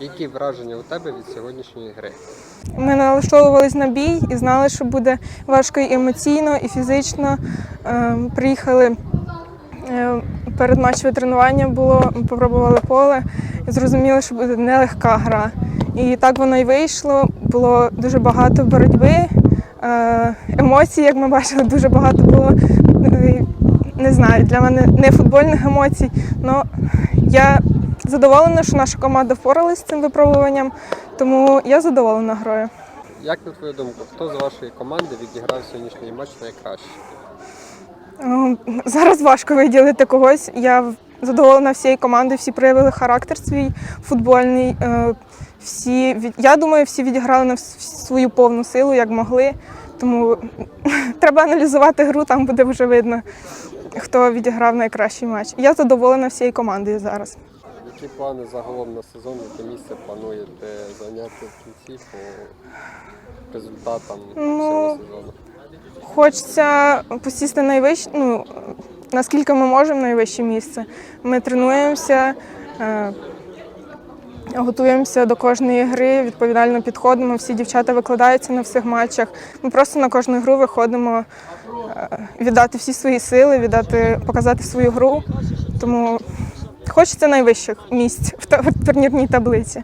Які враження у тебе від сьогоднішньої гри? Ми налаштовувались на бій і знали, що буде важко і емоційно, і фізично. Е, Приїхали е, перед матчеве тренування було, попробували поле і зрозуміли, що буде нелегка гра. І так воно і вийшло. Було дуже багато боротьби, е, емоцій, як ми бачили, дуже багато було. Не знаю, для мене не футбольних емоцій. але я задоволена, що наша команда впоралась з цим випробуванням, тому я задоволена грою. Як на твою думку, хто з вашої команди відіграв сьогоднішній матч найкраще? Зараз важко виділити когось. Я задоволена всією командою, всі проявили характер свій футбольний. Е, Всі, я думаю, всі відіграли на свою повну силу, як могли. Тому треба аналізувати гру, там буде вже видно, хто відіграв найкращий матч. Я задоволена всією командою зараз. Які плани загалом на сезон, яке місце плануєте зайняти в кінці по результатам Ну, цього сезону? Хочеться посісти найвище, ну, наскільки ми можемо, найвище місце. Ми тренуємося, е, готуємося до кожної гри, відповідально підходимо. Всі дівчата викладаються на всіх матчах. Ми просто на кожну гру виходимо е, віддати всі свої сили, віддати, показати свою гру. Тому хочеться найвищих місць в турнірній таблиці.